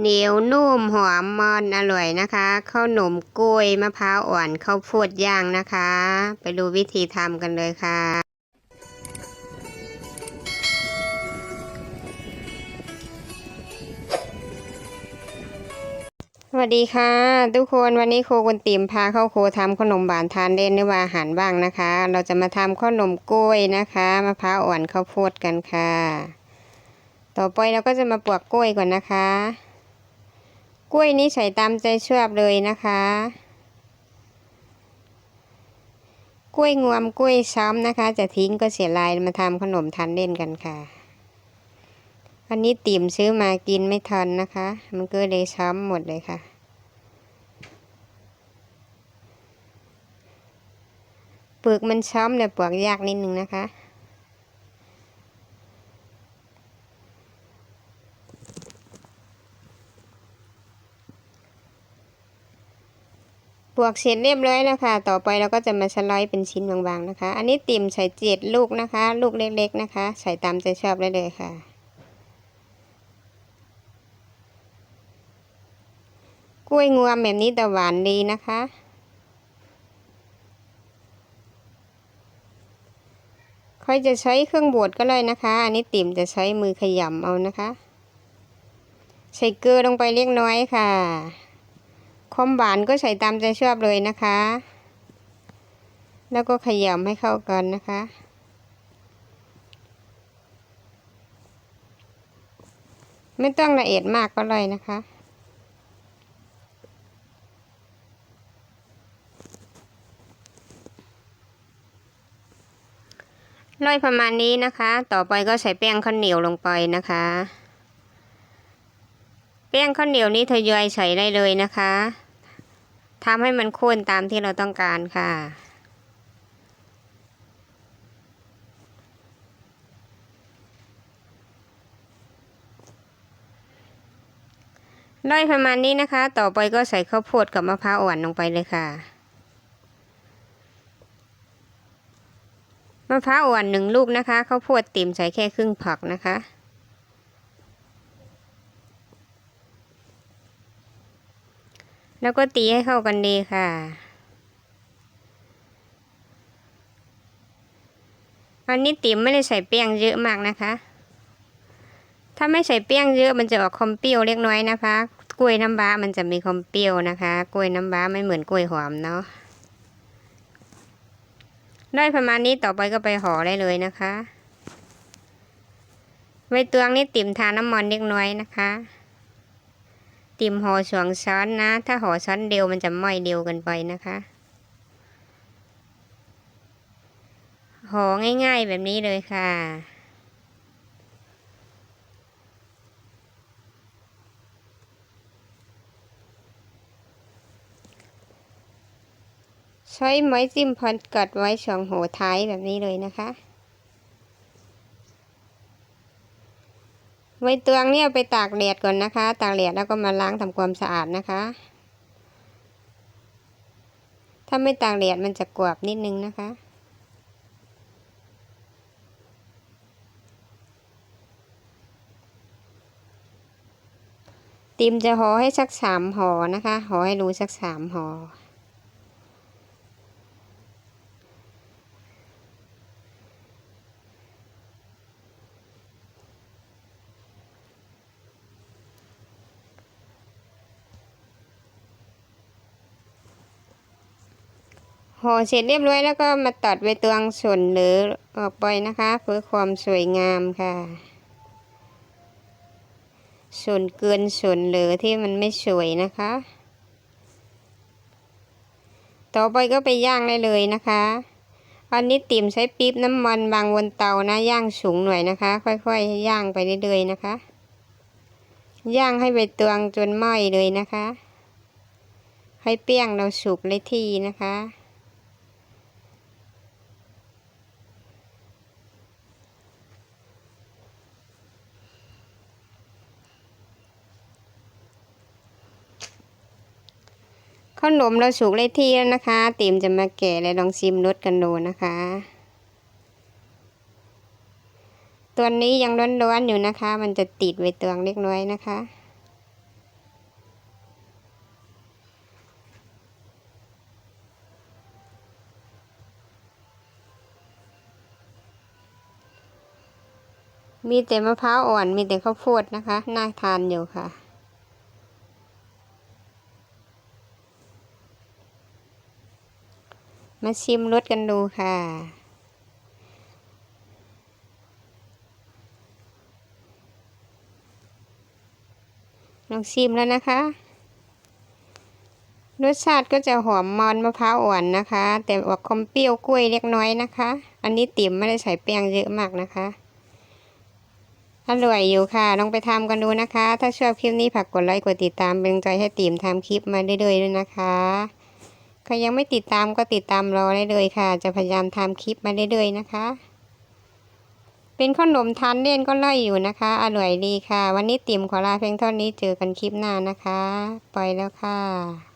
เหนียวนุ่มหอมมันอร่อยนะคะข้าวหนมกล้วยมะพร้าวอ่อนข้าวโพดย่างนะคะ ไปดูวิธีทำกันเลยค่ะ สวัสดีค่ะ ทุกคนวันนี้โคกุนติมพาเข้าครูทำขนมหวานทานเล่นหรือว่าอาหารบ้างนะคะ เราจะมาทำข้าวหนมกล้วยนะคะมะพร้าวอ่อนข้าวโพดกันค่ะ ต่อไปเราก็จะมาปวกกล้วยก่อนนะคะ กล้วยนี้ใส่ตามใจชอบเลยนะคะ กล้วยงวมกล้วยซ้ำนะคะ จะทิ้งก็เสียลายมาทำขนมทานเล่นกันค่ะอันนี้ติ่มซื้อมากินไม่ทันนะคะ มันก็เลยช้ำหมดเลยค่ะเปลือกมันช้ำแต่ปลวกยากนิดนึงนะคะ ปลวกเสร็จเรียบร้อยแล้วค่ะ ต่อไปเราก็จะมาสไลด์เป็นชิ้นบางๆนะคะ อันนี้ติ่มใส่เจ็ดลูกนะคะ ลูกเล็กๆนะคะ ใส่ตามใจชอบได้เลยค่ะ กล้วยงวมแบบนี้แต่หวานดีนะคะ ค่อยจะใช้เครื่องบดก็เลยนะคะ อันนี้ติ่มจะใช้มือขยำเอานะคะ ใส่เกลือลงไปเล็กน้อยค่ะ ความหวานก็ใส่ตามใจชอบเลยนะคะ แล้วก็ขยำให้เข้ากันนะคะ ไม่ต้องละเอียดมากก็เลยนะคะร่อยประมาณนี้นะคะ ต่อไปก็ใส่แป้งข้าวเหนียวลงไปนะคะ แป้งข้าวเหนียวนี้ทยอยใส่ได้เลยนะคะ ทำให้มันข้นตามที่เราต้องการค่ะร่อยประมาณนี้นะคะ ต่อไปก็ใส่ข้าวโพดกับมะพร้าวอ่อนลงไปเลยค่ะ มะพร้าวอ่อนหนึ่งลูกนะคะ ข้าวโพดติ่มใส่แค่ครึ่งผักนะคะ แล้วก็ตีให้เข้ากันดีค่ะอันนี้ติ๋มไม่ได้ใส่แป้งเยอะมากนะคะ ถ้าไม่ใส่แป้งเยอะมันจะออกคอมเปรี้ยวเล็กน้อยนะคะ กล้วยน้ำว้ามันจะมีคอมเปรี้ยวนะคะ กล้วยน้ำว้าไม่เหมือนกล้วยหอมเนาะ ได้ประมาณนี้ต่อไปก็ไปห่อได้เลยนะคะใบตวงนี่ติ่มทาน้ำมันเล็กน้อยนะคะ ติ่มห่อสองช้อนนะ ถ้าห่อช้อนเดียวมันจะไหม้เดียวกันไปนะคะห่อง่ายๆแบบนี้เลยค่ะ ใช้ไม้จิ้มพันกัดไว้ช่องหัวท้ายแบบนี้เลยนะคะ ใบเตวงเนี่ยไปตากแดดก่อนนะคะ ตากแดดแล้วก็มาล้างทำความสะอาดนะคะ ถ้าไม่ตากแดดมันจะกรอบนิดนึงนะคะ ติมจะห่อให้สักสามห่อนะคะห่อให้รู้สักสามห่อ ห่อเสร็จเรียบร้อยแล้วก็มาตัดใบตวงส่วนเหลือออกไปนะคะ เพื่อความสวยงามค่ะ ส่วนเกินส่วนเหลือที่มันไม่สวยนะคะ ต่อไปก็ไปย่างได้เลยนะคะอันนี้ติ่มใช้ปี๊บน้ำมันบางบนเตานะย่างสูงหน่อยนะคะ ค่อยๆย่างไปเรื่อยๆนะคะ ย่างให้ใบตวงจนไหม้เลยนะคะ ให้เปี้ยงเราสุกเลยที่นะคะ ขนมเราสุกเลยที่แล้วนะคะ ติ่มจะมาแกะเลยลองชิมรสกันดูนะคะ ตัวนี้ยังร้อนๆอยู่นะคะ มันจะติดไว้ตวงเล็กน้อยนะคะมีแต่มะพร้าวอ่อนมีแต่ข้าวโพดนะคะ น่าทานอยู่ค่ะ มาชิมรสกันดูค่ะ ลองชิมแล้วนะคะ รสชาติก็จะหอมมันมะพร้าวอ่อนนะคะ แต่ออกคมเปรี้ยวกล้วยเล็กน้อยนะคะ อันนี้ติ๋มไม่ได้ใส่แป้งเยอะมากนะคะอร่อยอยู่ค่ะ ลองไปทำกันดูนะคะ ถ้าชอบคลิปนี้ฝากกดไลค์ กดติดตามเป็นกำลังใจให้ติ๋มทำคลิปมาเรื่อยๆด้วยนะคะ ใครยังไม่ติดตามก็ติดตามรอได้เลยค่ะ จะพยายามทำคลิปมาเรื่อยๆนะคะ เป็นขนมทานเล่นก็ล่อยู่นะคะ อร่อยดีค่ะ วันนี้ติ่มขอลาเพียงเท่านี้เจอกันคลิปหน้านะคะ ไปแล้วค่ะ